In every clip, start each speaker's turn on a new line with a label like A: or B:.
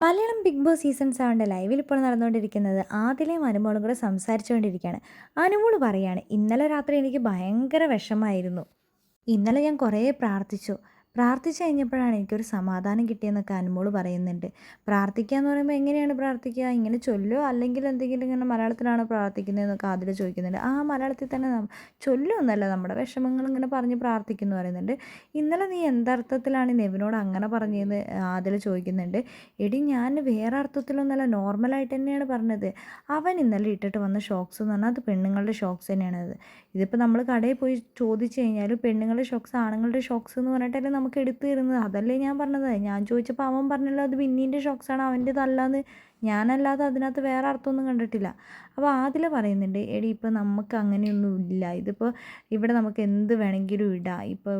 A: Malayalam big Boss season സെവന്റെ ലൈവിൽ ഇപ്പോൾ നടന്നുകൊണ്ടിരിക്കുന്നത് ആദ്യം അനുമോളും കൂടെ സംസാരിച്ചുകൊണ്ടിരിക്കുകയാണ്. അനുമോൾ പറയാണ് ഇന്നലെ രാത്രി എനിക്ക് ഭയങ്കര വിഷമായിരുന്നു ഇന്നലെ ഞാൻ കുറേ പ്രാർത്ഥിച്ചു. പ്രാർത്ഥിച്ചു കഴിഞ്ഞപ്പോഴാണ് എനിക്കൊരു സമാധാനം കിട്ടിയെന്നൊക്കെ അനുമോൾ പറയുന്നുണ്ട്. പ്രാർത്ഥിക്കുക എന്ന് പറയുമ്പോൾ എങ്ങനെയാണ് പ്രാർത്ഥിക്കുക? ഇങ്ങനെ ചൊല്ലോ അല്ലെങ്കിൽ എന്തെങ്കിലും ഇങ്ങനെ മലയാളത്തിലാണോ പ്രാർത്ഥിക്കുന്നതെന്നൊക്കെ അതിൽ ചോദിക്കുന്നുണ്ട്. ആ മലയാളത്തിൽ തന്നെ ചൊല്ലൊന്നല്ല നമ്മുടെ വിഷമങ്ങൾ ഇങ്ങനെ പറഞ്ഞ് പ്രാർത്ഥിക്കുന്നു പറയുന്നുണ്ട്. ഇന്നലെ നീ എന്തർത്ഥത്തിലാണ് നെവിനോട് അങ്ങനെ പറഞ്ഞതെന്ന് അതിൽ ചോദിക്കുന്നുണ്ട്. എടി ഞാൻ വേറെ അർത്ഥത്തിലൊന്നല്ല നോർമലായിട്ട് തന്നെയാണ് പറഞ്ഞത്. അവൻ ഇന്നലെ ഇട്ടിട്ട് വന്ന ഷോക്സ് എന്ന് പറഞ്ഞാൽ അത് പെണ്ണുങ്ങളുടെ ഷോക്സ് തന്നെയാണ് അത് ഇതിപ്പോൾ നമ്മൾ കടയിൽ പോയി ചോദിച്ചു കഴിഞ്ഞാൽ പെണ്ണുങ്ങളുടെ ഷോക്സ് ആണുങ്ങളുടെ ഷോക്സ് എന്ന് പറഞ്ഞിട്ടല്ലേ നമുക്ക് എടുത്തു തരുന്നത്. അതല്ലേ ഞാൻ പറഞ്ഞത്. ഞാൻ ചോദിച്ചപ്പോൾ അവൻ പറഞ്ഞല്ലോ അത് ബിന്നീന്റെ ഷോക്സാണ് അവന്റേതല്ലാന്ന് ഞാനല്ലാതെ അതിനകത്ത് വേറെ അർത്ഥമൊന്നും കണ്ടിട്ടില്ല. അപ്പോൾ ആദില പറയുന്നുണ്ട് എടി ഇപ്പോൾ നമുക്ക് അങ്ങനെയൊന്നും ഇല്ല. ഇതിപ്പോൾ ഇവിടെ നമുക്ക് എന്ത് വേണമെങ്കിലും ഇടാം. ഇപ്പോൾ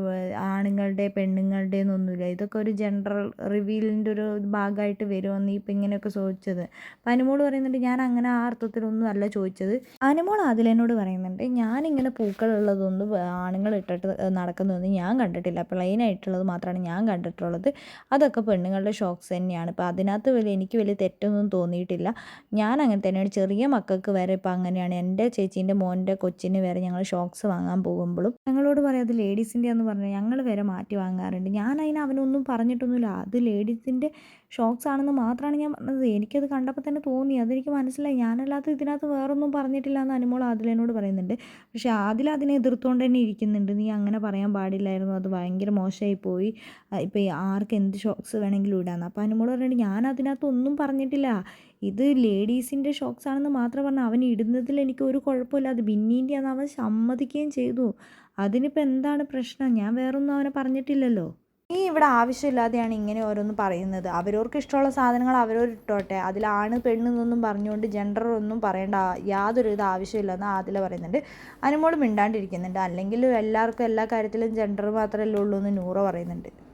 A: ആണുങ്ങളുടെ പെണ്ണുങ്ങളുടെ എന്നൊന്നുമില്ല ഇതൊക്കെ ഒരു ജനറൽ റിവീലിന്റെ ഒരു ഭാഗമായിട്ട് വരുമെന്ന് ഇപ്പോൾ ഇങ്ങനെയൊക്കെ ചോദിച്ചത്. അപ്പോൾ അനുമോൾ പറയുന്നുണ്ട് ഞാൻ അങ്ങനെ ആ അർത്ഥത്തിലൊന്നും അല്ല ചോദിച്ചത്. അനുമോൾ അതിലെന്നോട് പറയുന്നുണ്ട് ഞാനിങ്ങനെ പൂക്കളുള്ളതൊന്നും ആണുങ്ങൾ ഇട്ടിട്ട് നടക്കുന്നതൊന്നും ഞാൻ കണ്ടിട്ടില്ല. പ്ലെയിൻ ആയിട്ടുള്ളത് മാത്രമാണ് ഞാൻ കണ്ടിട്ടുള്ളത്. അതൊക്കെ പെണ്ണുങ്ങളുടെ ഷോക്സ് തന്നെയാണ്. ഇപ്പോൾ അതിനകത്ത് വലിയ എനിക്ക് വലിയ തെറ്റൊന്നും തോന്നിയിട്ടില്ല. ഞാൻ അങ്ങനെ തന്നെയാണ്. ചെറിയ മക്കൾക്ക് വരെ ഇപ്പോൾ അങ്ങനെയാണ്. എന്റെ ചേച്ചീന്റെ മോന്റെ കൊച്ചിന് വരെ ഞങ്ങൾ ഷോക്സ് വാങ്ങാൻ പോകുമ്പോഴും ഞങ്ങളോട് പറയാം അത് ലേഡീസിന്റെ എന്ന് പറഞ്ഞാൽ ഞങ്ങൾ വരെ മാറ്റി വാങ്ങാറുണ്ട്. ഞാൻ അതിന് അവനൊന്നും പറഞ്ഞിട്ടൊന്നുമില്ല. അത് ലേഡീസിന്റെ ഷോക്സ് ആണെന്ന് മാത്രമാണ് ഞാൻ പറഞ്ഞത്. എനിക്കത് കണ്ടപ്പോൾ തന്നെ തോന്നി. അതെനിക്ക് മനസ്സിലായി. ഞാനല്ലാതെ ഇതിനകത്ത് വേറൊന്നും പറഞ്ഞിട്ടില്ല എന്ന് അനുമോൾ ആദിലിനോട് പറയുന്നുണ്ട്. പക്ഷേ ആദിൽ അതിനെ എതിർത്തുകൊണ്ട് തന്നെ ഇരിക്കുന്നുണ്ട്. നീ അങ്ങനെ പറയാൻ പാടില്ലായിരുന്നു. അത് ഭയങ്കര മോശമായി പോയി. ഇപ്പോൾ ആർക്ക് എന്ത് ഷോക്സ് വേണമെങ്കിലും ഇടാമെന്ന് അപ്പോൾ അനുമോൾ പറഞ്ഞിട്ട് ഞാൻ അതിനകത്ത് ഒന്നും പറഞ്ഞിട്ടില്ല. ഇത് ലേഡീസിന്റെ ഷോക്സ് ആണെന്ന് മാത്രം പറഞ്ഞു അവൻ ഇടുന്നതിൽ എനിക്ക് ഒരു കുഴപ്പമില്ല. അത് ബിന്നീന്റെ ആണെന്ന് അവൻ സമ്മതിക്കുകയും ചെയ്തു. അതിനിപ്പോൾ എന്താണ് പ്രശ്നം? ഞാൻ വേറൊന്നും അവനെ പറഞ്ഞിട്ടില്ലല്ലോ. നീ ഇവിടെ ആവശ്യമില്ലാതെയാണ് ഇങ്ങനെ ഓരോന്ന് പറയുന്നത്. അവരവർക്ക് ഇഷ്ടമുള്ള സാധനങ്ങൾ അവരവർ ഇട്ടോട്ടെ. അതിലാണ് പെണ്ണെന്നൊന്നും പറഞ്ഞുകൊണ്ട് ജെൻഡർ ഒന്നും പറയേണ്ട യാതൊരു ഇത് ആവശ്യമില്ലെന്ന് ആദില പറയുന്നുണ്ട്. അനുമോളും മിണ്ടാണ്ടിരിക്കുന്നുണ്ട്. അല്ലെങ്കിൽ എല്ലാവർക്കും എല്ലാ കാര്യത്തിലും ജെൻഡർ മാത്രമല്ലേ ഉള്ളൂ എന്ന് നൂറ പറയുന്നുണ്ട്.